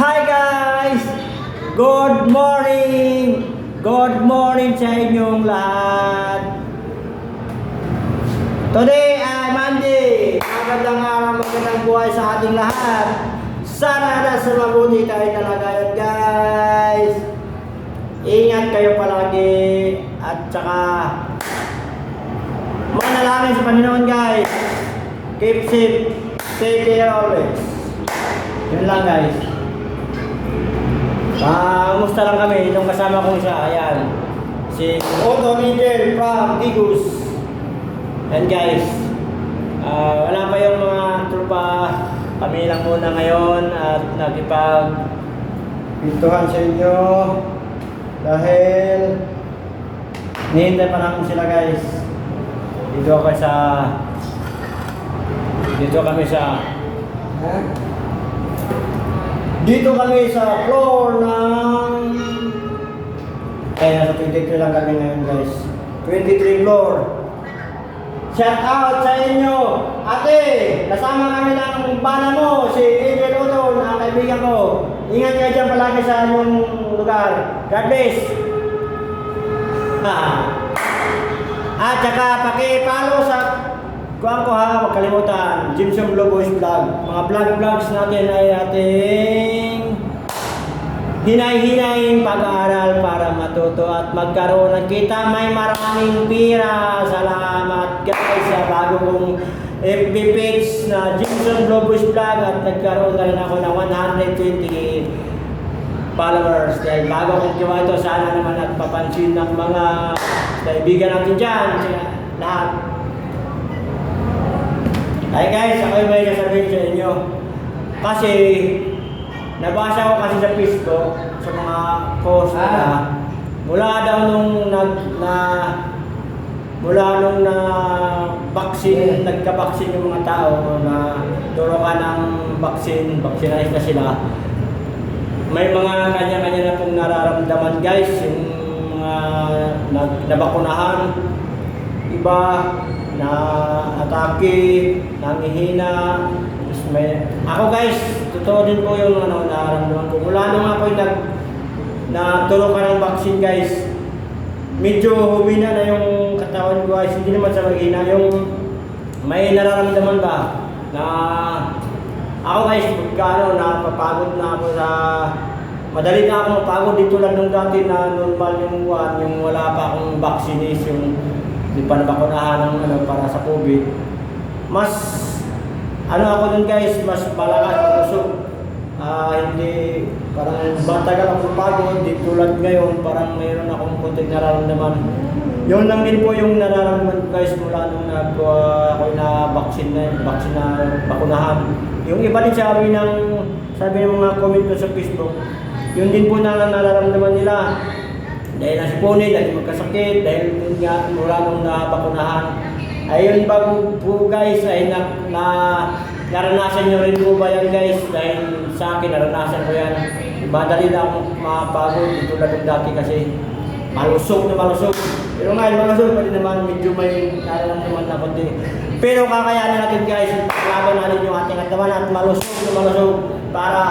Hi guys! Good morning! Good morning sa inyong lahat! Today ay Monday! Magandang araw, magandang buhay sa ating lahat! Sana nasa mabuti tayo talaga yun guys! Ingat kayo palagi at saka manalangin sa Panginoon guys! Keep safe, take care always! Yun lang guys. Ah, umusta lang kami, itong kasama kong siya, ayan. Si Otto Miguel from Tigus. And guys, ah, wala pa yung mga trupa. Kami lang muna ngayon at nakipag pintuhan sa inyo dahil nihintay pa namin sila guys. Dito ako sa dito kami sa dito kami sa floor ng... Eh, nasa 23 lang kami ngayon guys. 23 floor. Shout out sa inyo! Ate, kasama kami ng bana mo, si Adrian Odon, ang kaibigan ko. Ingat kayo dyan palagi sa inyong lugar. God bless! Ha. At saka paki-follow sa Kuhaan ko ha, huwag kalimutan, Jimson Blue Boys Vlog. Mga vlog-vlogs natin ay ating hinay-hinay pag-aaral para matuto at magkaroon ng kita. May maraming pira. Salamat guys sa bago kong FB page na Jimson Blue Boys Vlog at nagkaroon na rin ako ng 120 followers. Dahil bago kong gawa ito, sana naman at papansin ng mga kaibigan natin dyan. Lahat. Ay guys, ako yung may sasabihin sa inyo. Kasi, nabasa ko kasi sa Facebook, sa mga post na, Ah. mula daw nung nag, na, mula nung na vaccine, nagka-vaccine yung mga tao na turo ka ng vaccine, vaccinize na sila. May mga kanya-kanya na pong nararamdaman guys, yung mga nag, nabakunahan, iba na atake, nangihina, tapos may ako guys, totoo din po yung ano nararamdaman ko. Mula nung ako nag na tulong ka ng vaccine guys, medyo humina na yung katawan ko guys, hindi naman sa maghina, yung may nararamdaman ba na ako guys, pagka ano, napapagod na ako sa madali na ako mapagod. Dito lang nung dati na normal yung one, yung wala pa akong vaccination, yung di pa nabakunahan ng ano para sa COVID. Mas ano ako dun guys, mas malakas kusog. Ah, hindi parang matagal ako pagod, di tulad ngayon, parang mayroon akong konting nararamdaman. Yun lang din po yung nararamdaman guys mula nung nag uh, ako na vaccine na vaccine na bakunahan. Yung iba din sabi ng sabi ng mga comment ko sa Facebook, yun din po na nararamdaman nila dahil nasipunin, dahil magkasakit, dahil yun nga mula nung nabakunahan. Ayun ba po, guys, ay na, na naranasan nyo rin po ba yan guys? Dahil sa akin, naranasan ko yan. Madali na akong mapagod, di tulad ng dati kasi malusog na malusog. Pero ngayon malusog pa rin naman, medyo may nararamdaman na konti. Pero kakayanin natin guys, paglaban natin yung ating katawan at malusog na malusog para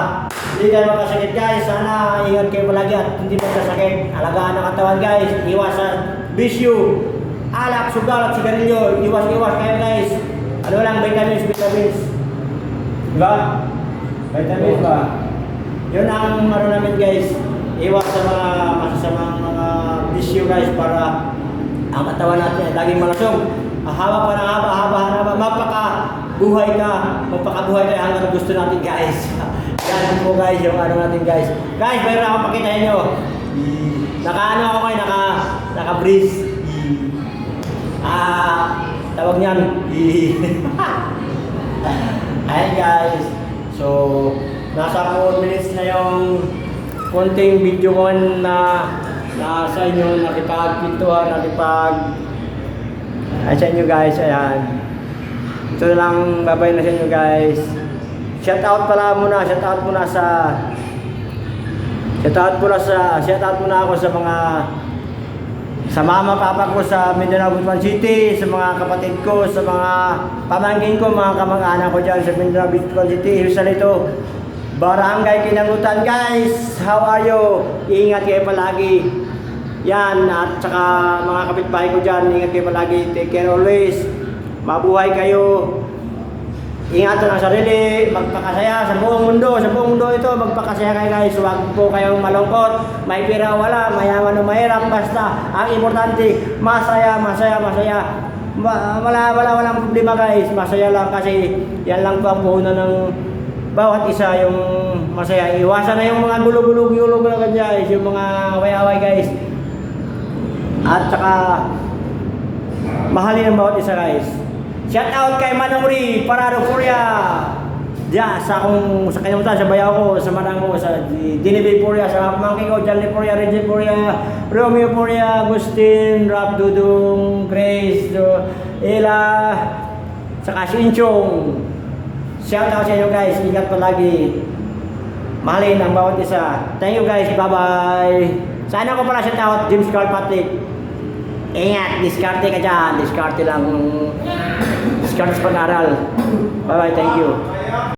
hindi kayo magkasakit guys. Sana ingat kayo palagi at hindi magkasakit. Alagaan ang katawan guys. Iwasan bisyo, alak, sugal at sigarilyo. Iwas-iwas kayo guys. Ano lang, vitamins, vitamins. Diba? Vitamins ba? Yun ang ano namin guys. Iwas sa mga masasamang mga bisyo guys para ang katawan natin ay laging malusog. Haba pa ng haba, haba, haba, mapaka buhay ka, magpakabuhay tayo hanggang gusto natin guys. Yan po guys, yung ano natin guys. Guys, mayroon akong pakita inyo. Naka ano ako kayo, naka, naka breeze. Ah, tawag niyan. Ayan guys. So, nasa 4 minutes na yung konting video ko na na sa inyo nakipagpintuhan, nakipag ay sa inyo guys, ayan. Ito lang, babay na sa inyo guys. Shout out pala muna, shout out muna sa Shout out muna sa shout out muna ako sa mga sa mama papa ko sa Mindanao Butuan City, sa mga kapatid ko, sa mga pamangkin ko, mga kamag-anak ko dyan sa Mindanao Butuan City, Rizalito, Barangay Kinangutan guys, how are you? Ingat kayo palagi. Yan, at saka mga kapitbahay ko dyan, ingat kayo palagi. Take care always. Mabuhay kayo. Ingatan ang sarili, magpakasaya sa buong mundo. Sa buong mundo ito, magpakasaya kayo guys. Huwag po kayong malungkot. May pira wala, mayaman o mahirap. Basta, ang importante, masaya, masaya, masaya. Ma- wala, wala, walang problema guys. Masaya lang kasi yan lang po ang puhunan ng bawat isa yung masaya. Iwasan na yung mga gulo-gulo, gulo na guys. Yung mga away-away guys. At saka, mahalin ang bawat isa guys. Shout out kay Manong Ri, Parado Korea. Diyan sa akong sa kanyang sa bayaw ko, sa manang ko, sa Dinibay Korea, sa pamangkin ko, Janly Korea, Reggie Korea, Romeo Korea, Agustin, Rap Dudung, Grace, Do, Ella, saka si Inchong. Shout out sa inyo guys, ingat palagi. Mahalin ang bawat isa. Thank you guys, bye-bye. Sana ko pala shout out, James Carl Patrick. Ingat, diskarte ka dyan. Diskarte lang. Diskarte sa pag-aral. Bye-bye, thank you.